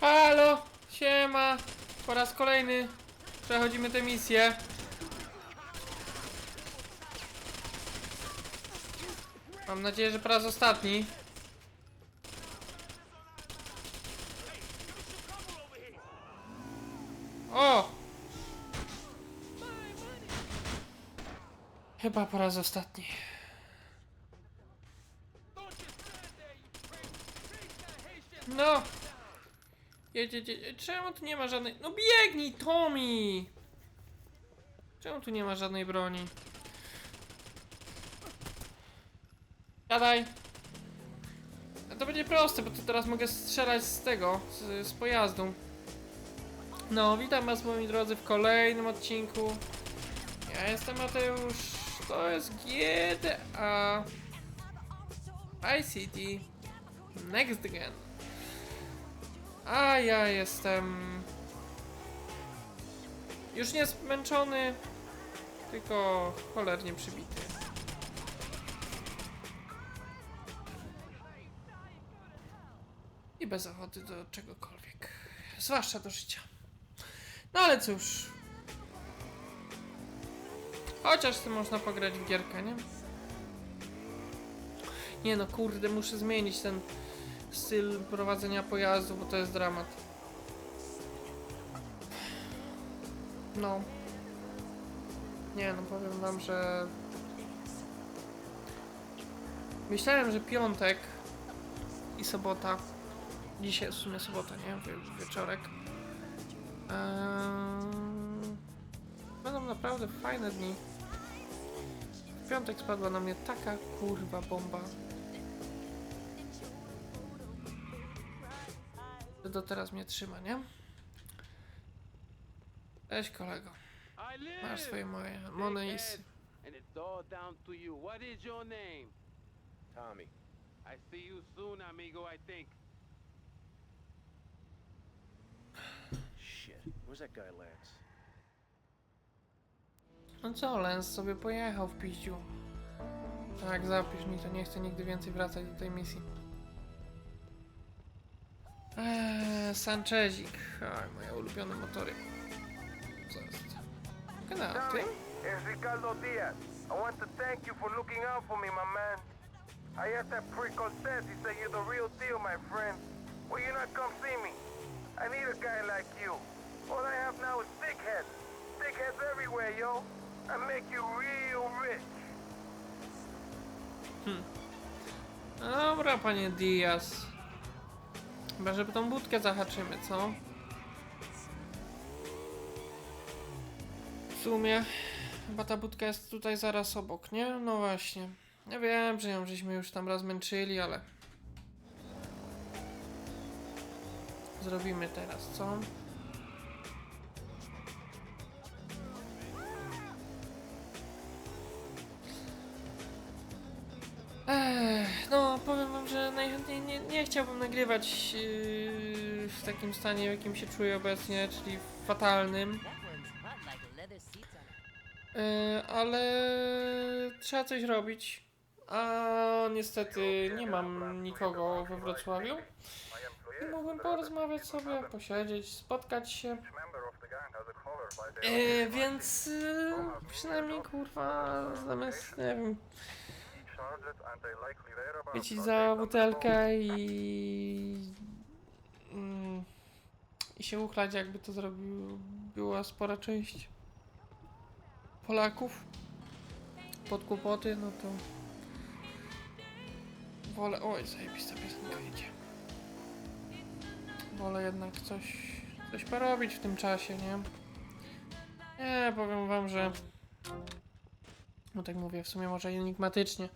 Halo, siema. Po raz kolejny przechodzimy tę misję. Mam nadzieję, że po raz ostatni. O! Chyba po raz ostatni. No! Czemu tu nie ma żadnej... No biegnij, Tommy! Czemu tu nie ma żadnej broni? Siadaj! No to będzie proste, bo to teraz mogę strzelać z tego, z, z pojazdu. No, witam was moi drodzy w kolejnym odcinku. Ja jestem Mateusz, to jest GTA ICT Next Gen. A ja jestem już nie zmęczony, tylko cholernie przybity. I bez ochoty do czegokolwiek. Zwłaszcza do życia. No ale cóż. Chociaż tu można pograć w gierkę, nie? Nie no, kurde, muszę zmienić ten styl prowadzenia pojazdu, bo to jest dramat. No. Nie no, powiem wam, że... Myślałem, że piątek i sobota. Dzisiaj w sumie sobota, nie? Wie- Wieczorek. Eee, Będą naprawdę fajne dni. W piątek spadła na mnie taka kurwa bomba. Do teraz mnie trzyma, nie? Cześć kolego. Masz swoje moje moneisy. And it's all down to you. What is your name? Tommy. I see you soon, amigo, I think. Shit. Where's that guy Lance? No co, Lens sobie pojechał w piździu. Tak, zapisz mi to, nie chcę nigdy więcej wracać do tej misji. Eee, Sanchezik. Aj, moje ulubione motory. Co jest? Granaty? It's Ricardo Diaz. I want to thank you for looking out for me, my man. I asked that prick Cortez, he said you're the real deal, my friend. Will you not come see me? I need a guy like you. All I have now is dickheads. Dickheads everywhere, yo. I make you real rich. Hmm. Dobra, panie Diaz. Chyba, żeby tą budkę zahaczymy, co? W sumie, chyba ta budka jest tutaj zaraz obok, nie? No właśnie. Ja wiem, że ją żeśmy już tam raz męczyli, ale... Zrobimy teraz, co? Nie, nie chciałbym nagrywać yy, w takim stanie, w jakim się czuję obecnie, czyli fatalnym. Yy, ale trzeba coś robić. A niestety nie mam nikogo we Wrocławiu. I mógłbym porozmawiać sobie, posiedzieć, spotkać się. Yy, więc yy, przynajmniej kurwa zamiast, nie wiem, chwycić za butelkę i... Mm, I się uchlać, jakby to zrobił, była spora część Polaków pod kłopoty, no to wolę... Oj, zajebista piosenka idzie. Wolę jednak coś, coś porobić w tym czasie, nie? Nie, powiem wam, że... No tak mówię, w sumie może enigmatycznie,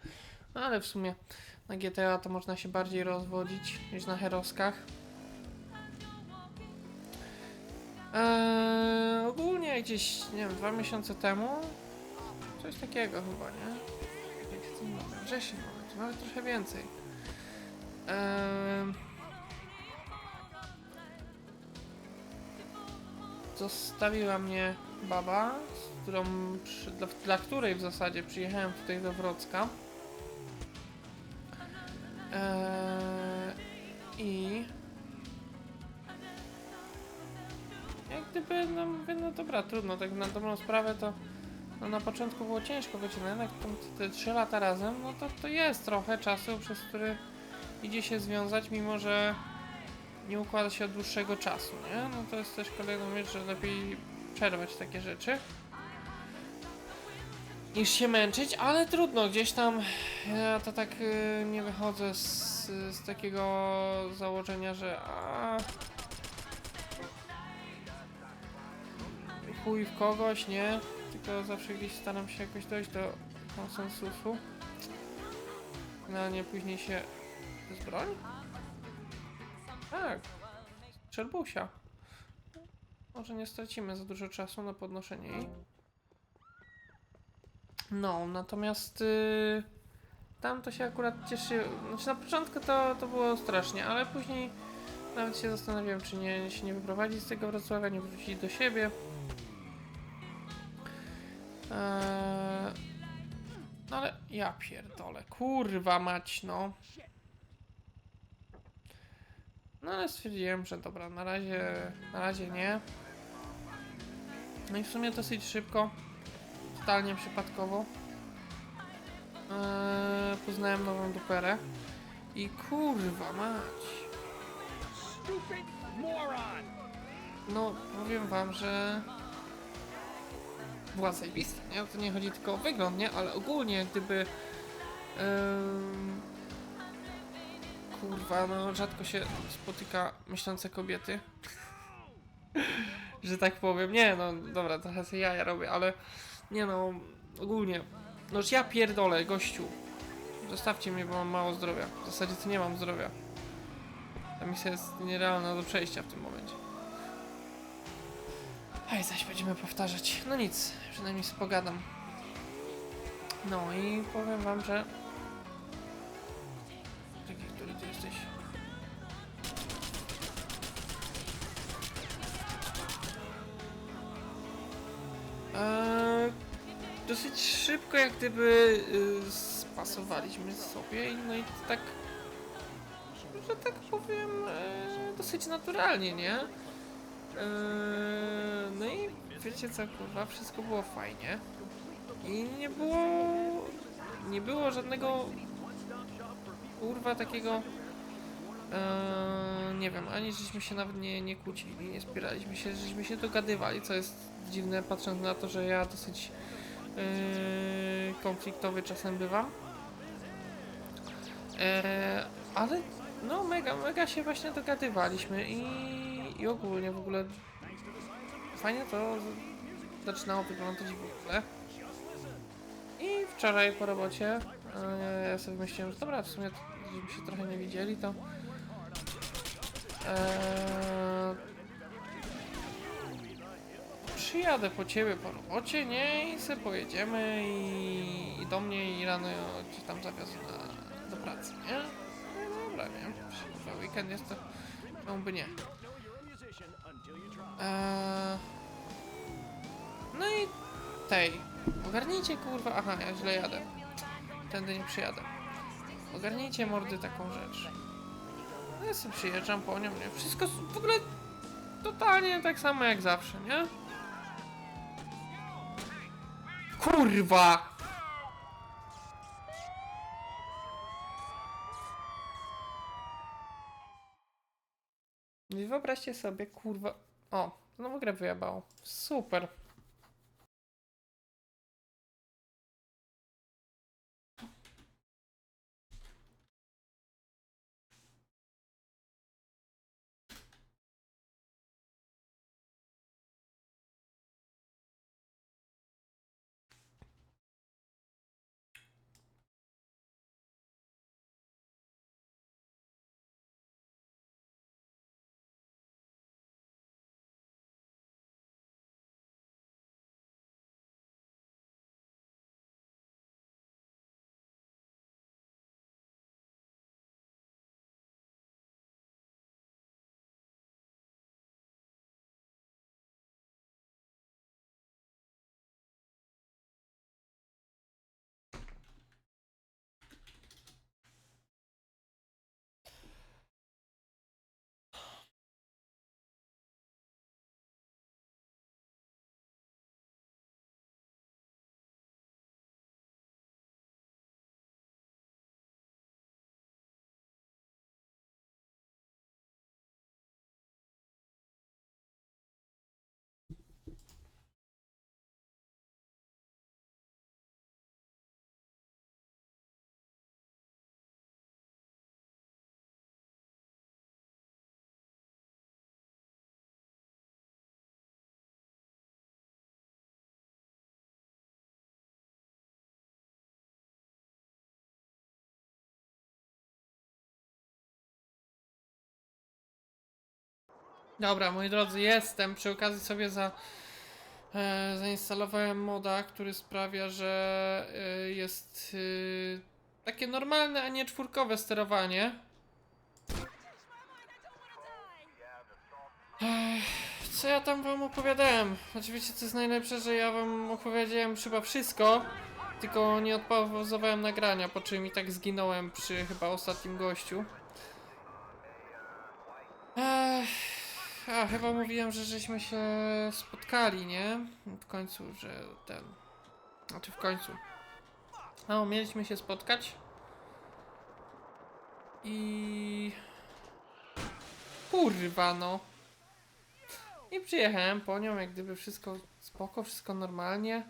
no ale w sumie na GTA to można się bardziej rozwodzić niż na Heroskach. Eee, ogólnie gdzieś, nie wiem, dwa miesiące temu coś takiego chyba, nie? Jak? Wrzesień to nawet trochę więcej. Eee, zostawiła mnie baba, z którą, przy, dla, dla której w zasadzie przyjechałem tutaj do Wrocka. Eee, I gdyby, no mówię, no dobra, trudno, tak na dobrą sprawę to no na początku było ciężko, wiecie, no jednak tam te 3 lata razem, no to, to jest trochę czasu, przez który idzie się związać, mimo że nie układa się od dłuższego czasu, nie? No to jest też kolejną rzecz, że lepiej przerwać takie rzeczy niż się męczyć, ale trudno, gdzieś tam ja to tak y, nie wychodzę z, z takiego założenia, że a, chuj w kogoś, nie? Tylko zawsze gdzieś staram się jakoś dojść do konsensusu. No, nie później się... To jest broń? Tak. Strzelbusia. Może nie stracimy za dużo czasu na podnoszenie jej. No, natomiast yy, tam to się akurat cieszy. Znaczy na początku to, to było strasznie, ale później nawet się zastanawiałem, czy nie, się nie wyprowadzić z tego Wrocławia, nie wrócić do siebie. Eee, no ale ja pierdolę, kurwa mać, no. No ale stwierdziłem, że dobra, na razie, na razie nie. No i w sumie dosyć szybko, totalnie przypadkowo, eee, poznałem nową duperę. I kurwa mać. No, powiem wam, że była zajebista, nie? To nie chodzi tylko o wygląd, nie? Ale ogólnie, gdyby... em, kurwa, no rzadko się spotyka myślące kobiety. że tak powiem. Nie, no dobra, trochę sobie jaja robię, ale... Nie no, ogólnie. Noż ja pierdolę, gościu. Zostawcie mnie, bo mam mało zdrowia. W zasadzie to nie mam zdrowia. Ta misja jest nierealna do przejścia w tym momencie. Ej, zaś będziemy powtarzać. No nic, przynajmniej sobie pogadam. No i powiem wam, że... Eee, dosyć szybko jak gdyby y, spasowaliśmy sobie i no i tak że tak powiem e, dosyć naturalnie, nie? E, no i wiecie co, kurwa, wszystko było fajnie i nie było nie było żadnego kurwa takiego e, nie wiem, ani żeśmy się nawet nie, nie kłócili, nie spieraliśmy się, żeśmy się dogadywali, co jest dziwne patrząc na to, że ja dosyć e, konfliktowy czasem bywam. E, ale no mega, mega się właśnie dogadywaliśmy i, i ogólnie w ogóle fajnie to zaczynało wyglądać w ogóle. I wczoraj po robocie e, ja sobie myślałem, że dobra, w sumie żeśmy się trochę nie widzieli, to e, przyjadę po ciebie po robocie, nie? I sobie pojedziemy i, i do mnie i rano cię tam zawiozę na, do pracy, nie? No dobra, nie? Chyba weekend jest to, czemu by nie? Eee, no i tej, ogarnijcie kurwa, aha, ja źle jadę. Tędy nie przyjadę. Ogarnijcie mordy taką rzecz. No ja sobie przyjeżdżam po nią, nie? Wszystko w ogóle totalnie tak samo jak zawsze, nie? Kurwa! Wyobraźcie sobie, kurwa. O, znowu grę wyjebało. Super. Dobra, moi drodzy, jestem. Przy okazji sobie za, e, zainstalowałem moda, który sprawia, że e, jest e, takie normalne, a nie czwórkowe sterowanie. Ech, Co ja tam wam opowiadałem? Oczywiście co jest najlepsze, że ja wam opowiedziałem chyba wszystko, tylko nie odpauzowałem nagrania, po czym i tak zginąłem przy chyba ostatnim gościu. Ech, a chyba mówiłem, że żeśmy się spotkali, nie? W końcu, że ten. Znaczy w końcu. No, mieliśmy się spotkać. I. Kurwa, no. I przyjechałem po nią, jak gdyby wszystko spoko, wszystko normalnie.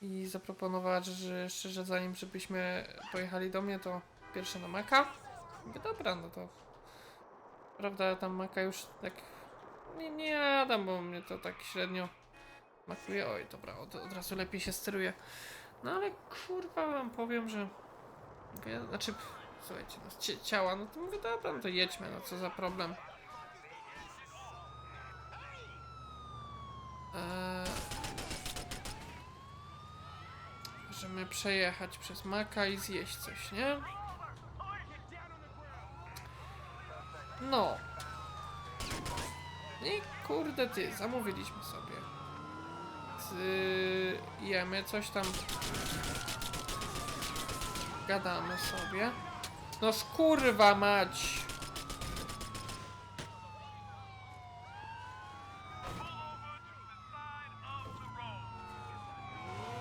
I zaproponowała, że, że zanim żebyśmy pojechali do mnie, to pierwsze na Maka. Dobra, no to Prawda, tam maka już tak nie, nie jadam, bo mnie to tak średnio makuje. Oj, dobra, od, od razu lepiej się steruje. No ale kurwa wam powiem, że mówię, znaczy, słuchajcie, no, ciała, no to mówię, dobra, no to jedźmy, no co za problem. Eee, możemy przejechać przez maka i zjeść coś, nie? No. I kurde ty, zamówiliśmy sobie. Z, jemy coś tam. Gadamy sobie. No kurwa mać.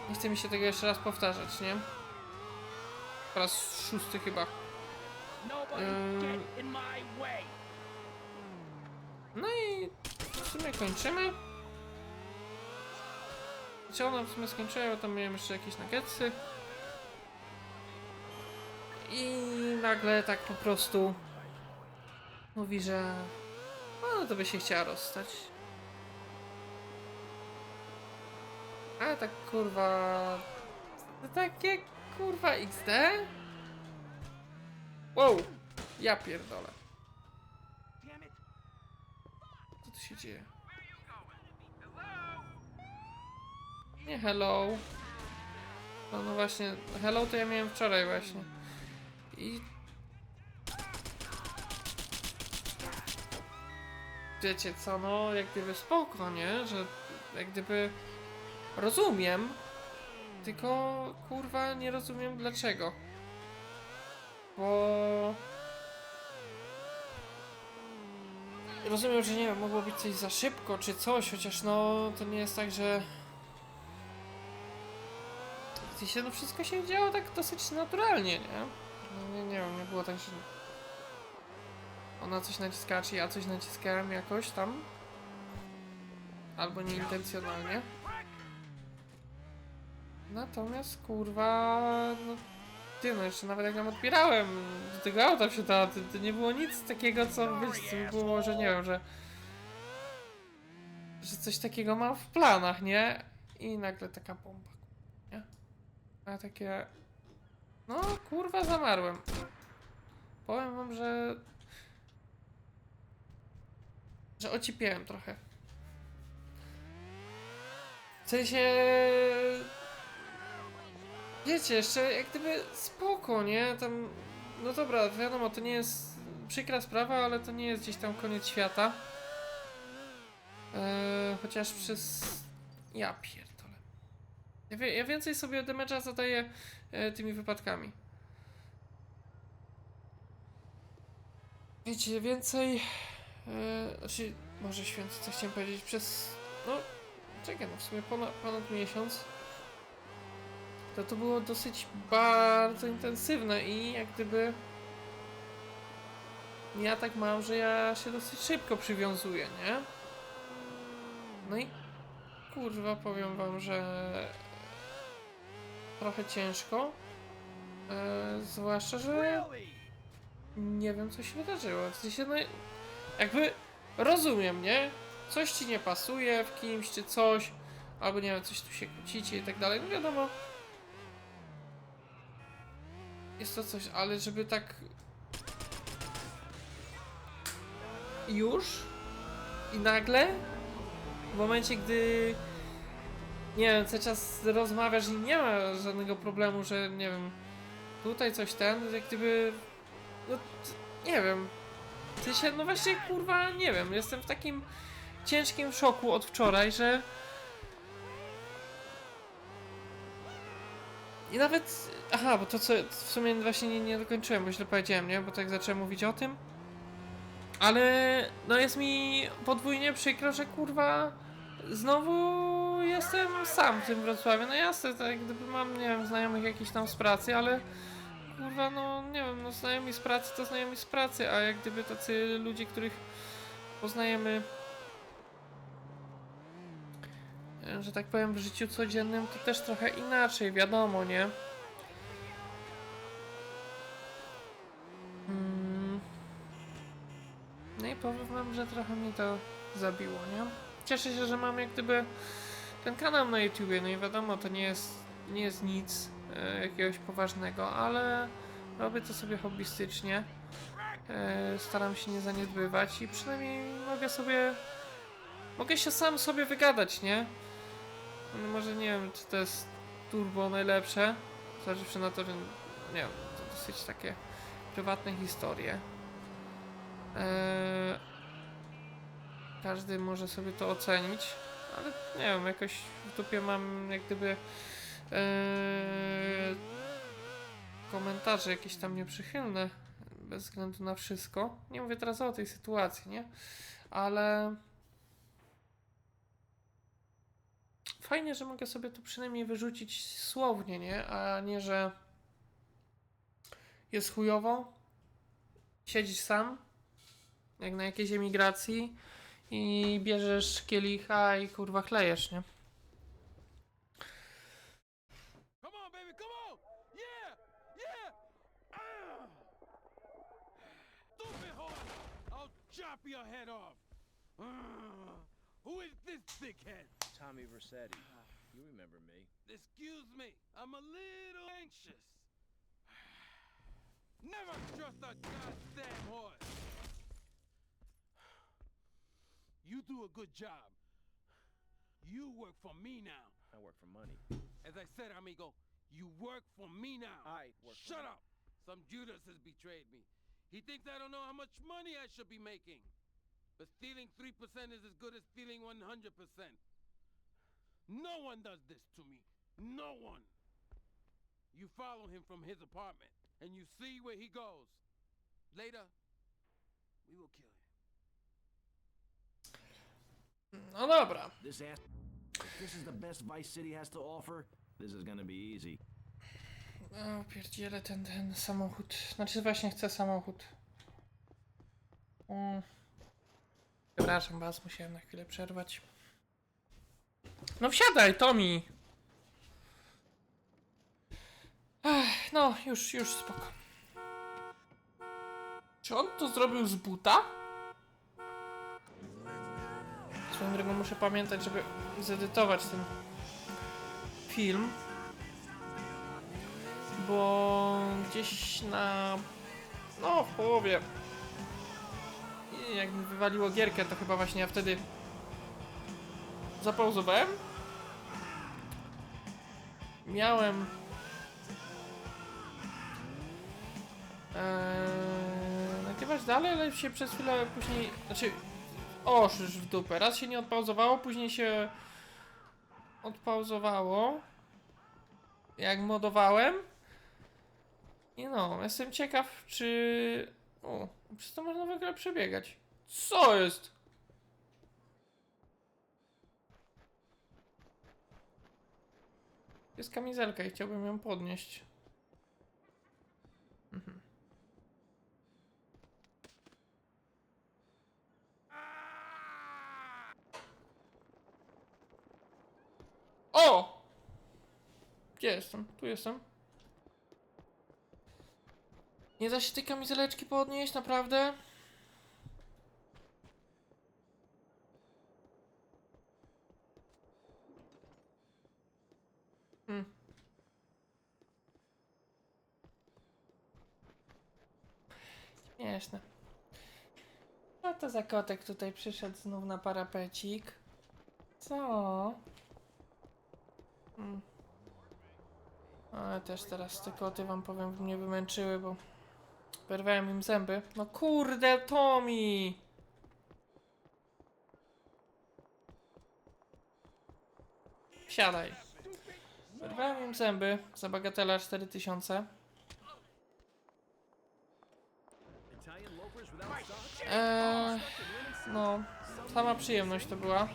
Nie chce mi się tego jeszcze raz powtarzać, nie? Po raz szósty chyba. No i w sumie kończymy. Co ona w sumie skończyła, bo tam miałem jeszcze jakieś nuggetsy. I nagle tak po prostu mówi, że no to by się chciała rozstać. A tak kurwa... To takie kurwa XD? Wow! Ja pierdolę. Co tu się dzieje? Nie hello. No, no właśnie, hello to ja miałem wczoraj właśnie. I... Wiecie co, no jak gdyby spoko, nie? Że jak gdyby rozumiem, tylko kurwa nie rozumiem dlaczego. Bo... Rozumiem, że nie wiem, mogło być coś za szybko czy coś, chociaż no to nie jest tak, że... W sensie, no wszystko się działo tak dosyć naturalnie, nie? No, nie, nie wiem, nie było tak, że... Ona coś naciskała, czy ja coś naciskałem jakoś tam. Albo nieintencjonalnie. Natomiast kurwa, no ty, no jeszcze nawet jak nam odbierałem do tego auta wsiadała, to, to nie było nic takiego, co co było, że nie wiem, że że coś takiego mam w planach, nie? I nagle taka bomba, nie? A takie no kurwa zamarłem. Powiem wam, że że ocipiałem trochę. W sensie Wiecie, jeszcze jak gdyby spoko, nie? Tam, no dobra, wiadomo, to nie jest przykra sprawa, ale to nie jest gdzieś tam koniec świata. Eee, chociaż przez... Ja pierdolę. Ja, wie, ja więcej sobie damage'a zadaję e, tymi wypadkami. Wiecie, więcej... E, znaczy, może święty, co chciałem powiedzieć, przez... No, czekaj, no w sumie ponad, ponad miesiąc to to było dosyć bardzo intensywne i jak gdyby ja tak mam, że ja się dosyć szybko przywiązuję, nie? No i kurwa powiem wam, że trochę ciężko. E, zwłaszcza, że nie wiem co się wydarzyło. W sensie, no jakby rozumiem, nie? Coś ci nie pasuje w kimś czy coś, albo nie wiem, coś tu się kłócicie i tak dalej. No wiadomo, jest to coś, ale żeby tak już, I nagle, w momencie, gdy nie wiem, cały czas rozmawiasz i nie ma żadnego problemu, że nie wiem, tutaj coś ten, jak gdyby, no nie wiem, ty się, no właśnie kurwa, nie wiem, jestem w takim ciężkim szoku od wczoraj, że i nawet, aha, bo to co, w sumie właśnie nie, nie dokończyłem, bo źle powiedziałem, nie, bo tak zacząłem mówić o tym, ale no jest mi podwójnie przykro, że kurwa znowu jestem sam w tym Wrocławiu. No jasne, tak gdyby mam, nie wiem, znajomych jakichś tam z pracy, ale kurwa, no nie wiem, no znajomi z pracy to znajomi z pracy, a jak gdyby tacy ludzie, których poznajemy, e, że tak powiem, w życiu codziennym, to też trochę inaczej, wiadomo, nie? Mm. No i powiem wam, że trochę mi to zabiło, nie? Cieszę się, że mam jak gdyby ten kanał na YouTubie, no i wiadomo, to nie jest, nie jest nic e, jakiegoś poważnego, ale robię to sobie hobbystycznie. E, staram się nie zaniedbywać i przynajmniej mogę sobie, mogę się sam sobie wygadać, nie? No może nie wiem, czy to jest turbo najlepsze, zważywszy na to, że nie wiem, to dosyć takie prywatne historie. Eee, każdy może sobie to ocenić, ale nie wiem, jakoś w dupie mam jak gdyby eee, komentarze jakieś tam nieprzychylne, bez względu na wszystko. Nie mówię teraz o tej sytuacji, nie? Ale fajnie, że mogę sobie to przynajmniej wyrzucić słownie, nie? A nie, że jest chujowo, siedzisz sam, jak na jakiejś emigracji i bierzesz kielicha i kurwa chlejesz, nie? Ah! Chop your head off! Ah! Who is this dickhead? Tommy Versetti. You remember me. Excuse me, I'm a little anxious. Never trust a goddamn horse. You do a good job. You work for me now. I work for money. As I said, amigo, you work for me now. I work Shut money. up! Some Judas has betrayed me. He thinks I don't know how much money I should be making. But stealing 3% is as good as stealing 100%. No one does this to me. No one. You follow him from his apartment and you see where he goes. Later, we will kill him. No dobra. This ass. If this is the best Vice City has to offer, this is gonna be easy. O, pierdziele ten, ten samochód. Znaczy właśnie chcę samochód. Mm. Przepraszam was, musiałem na chwilę przerwać. No wsiadaj, Tommy! Ech, no, już, już spoko. Czy on to zrobił z buta? Swoją drogą muszę pamiętać, żeby zedytować ten film bo gdzieś na. No, w połowie. i Jak mi wywaliło gierkę, to chyba właśnie ja wtedy zapauzowałem. Miałem. Eee, nagrywać dalej, ale się przez chwilę później. Znaczy. O, już w dupę. Raz się nie odpauzowało, później się odpauzowało. Jak modowałem. I no, jestem ciekaw, czy. O, przez to można w ogóle przebiegać. Co jest? Jest kamizelka i chciałbym ją podnieść. Mhm. O! Gdzie jestem? Tu jestem. Nie da się tej kamizeleczki podnieść, naprawdę? Hmm. Śmieszne. No to za kotek tutaj przyszedł znów na parapecik? Co? Hmm. Ale też teraz te koty wam powiem mnie wymęczyły, bo wyrwałem im zęby. No kurde, Tommy! Siadaj. Wyrwałem im zęby za bagatela 4000. Eee, no, sama przyjemność to była.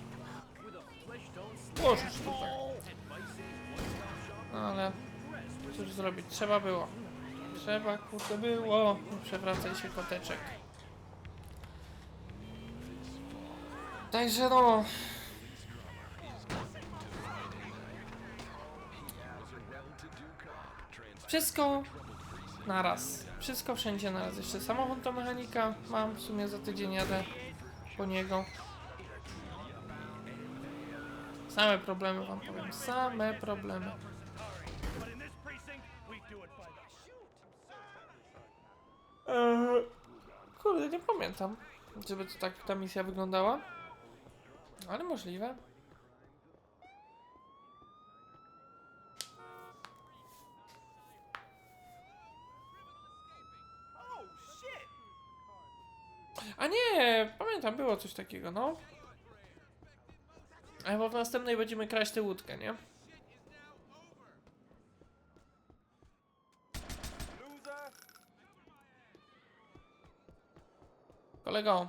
Boże, tutaj. No ale cóż zrobić, trzeba było. Trzeba, kurde, było. Przewracaj się koteczek. Także no. Wszystko naraz. Wszystko wszędzie naraz. Jeszcze samochód do mechanika mam. W sumie za tydzień jadę po niego. Same problemy wam powiem. Same problemy. Eee, kurde, nie pamiętam, żeby to tak ta misja wyglądała. Ale możliwe. A nie, pamiętam, było coś takiego, no. A w następnej będziemy kraść tę łódkę, nie? Kolego.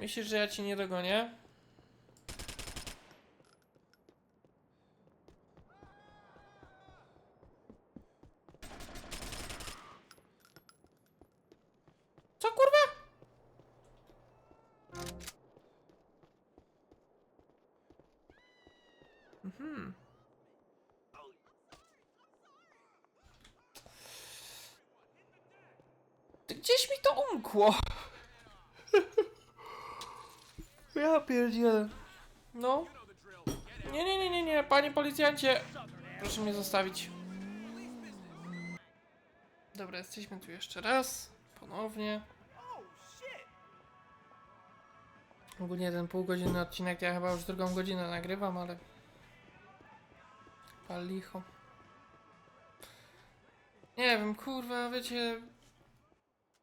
Myślisz, że ja ci nie dogonię? Co kurwa? Mhm. Ty Gdzieś mi ja pierdzielę. No. Nie, nie, nie, nie, nie, panie policjancie. Proszę mnie zostawić. Dobra, jesteśmy tu jeszcze raz. Ponownie. Ogólnie ten półgodzinny odcinek ja chyba już drugą godzinę nagrywam, ale... Pal licho. Nie wiem, kurwa, wiecie...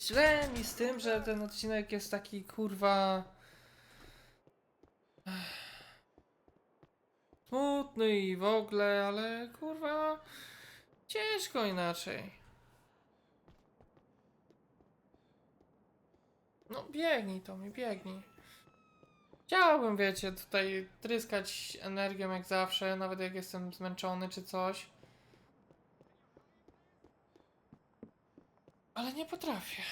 Źle mi z tym, że ten odcinek jest taki, kurwa... Smutny i w ogóle, ale kurwa... Ciężko inaczej. No biegnij to mi, biegnij. Chciałbym, wiecie, tutaj tryskać energią jak zawsze, nawet jak jestem zmęczony czy coś. Ale nie potrafię.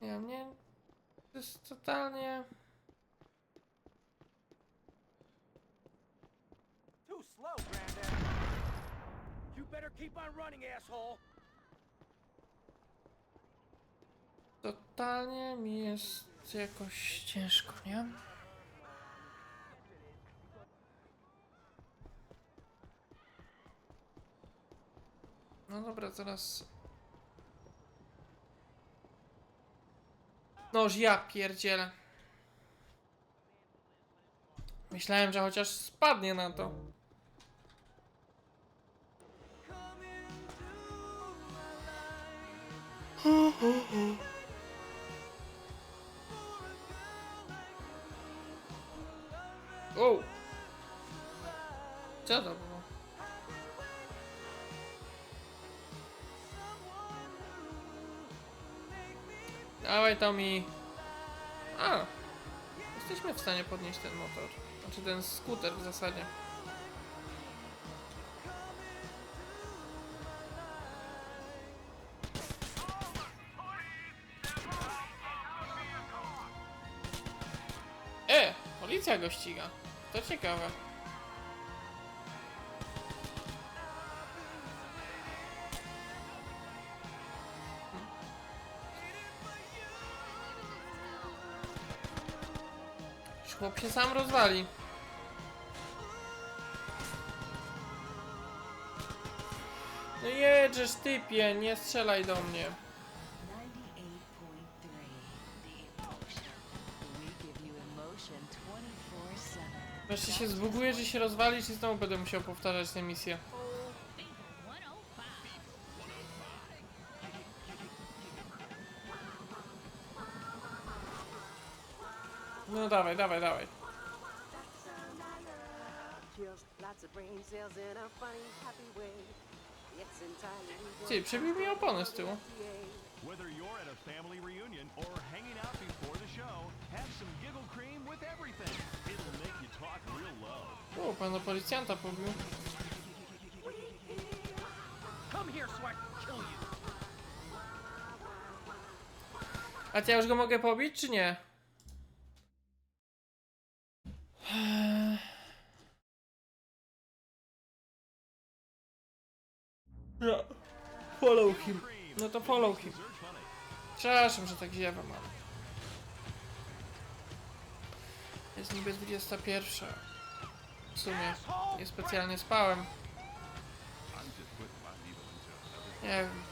Nie, mnie to jest totalnie... Too slow, Granddad. You better keep on running, asshole. Totalnie mi jest jakoś ciężko, nie? No dobra, zaraz. Noż ja pierdzielę. Myślałem, że chociaż spadnie na to. O! Co to było? Dawaj Tommy. A! Jesteśmy w stanie podnieść ten motor. Znaczy ten skuter w zasadzie. E! Policja go ściga. To ciekawe. Się sam rozwali. No jedziesz typie, nie strzelaj do mnie. 98.3 The Emotion. We give you emotion 24-7. Wreszcie się zbuguje, że się rozwalisz i znowu będę musiał powtarzać tę misję. Way. It's entirely Ty, przebił mi opony z tyłu. Whether you're at a family reunion or hanging out before the show, have some giggle cream with everything. It'll make you talk real low. O, pana policjanta pobił. Come here so I can kill you. A ja już go mogę pobić, czy nie? Ja. Follow him. No to follow him. Przepraszam, że tak ziewam, ale... Jest niby 21. W sumie. Nie specjalnie spałem. Nie wiem.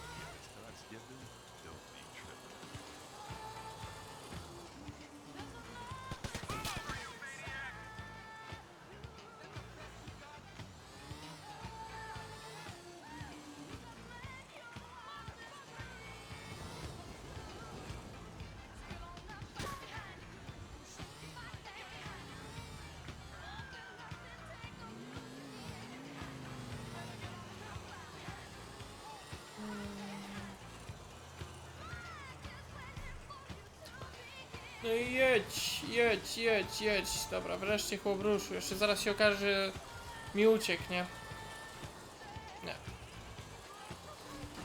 No i jedź, jedź, jedź, jedź. Dobra, wreszcie chłop ruszył. Jeszcze zaraz się okaże, że mi uciekł, nie? Nie.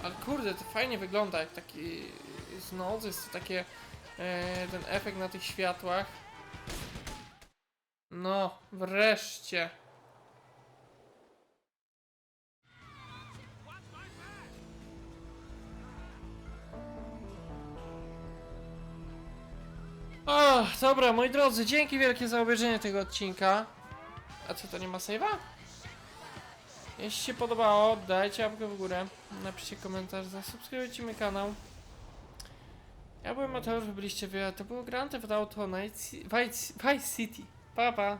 Ale kurde, to fajnie wygląda, jak taki z nocy, jest to takie, e, ten efekt na tych światłach. No, wreszcie. Dobra, moi drodzy, dzięki wielkie za obejrzenie tego odcinka. A co, to nie ma save'a? Jeśli się podobało, dajcie łapkę w górę, napiszcie komentarz, zasubskrybujcie mój kanał. Ja byłem Mateusz, byliście wy, a to było Grand Theft Auto Night Vice City. Pa, pa.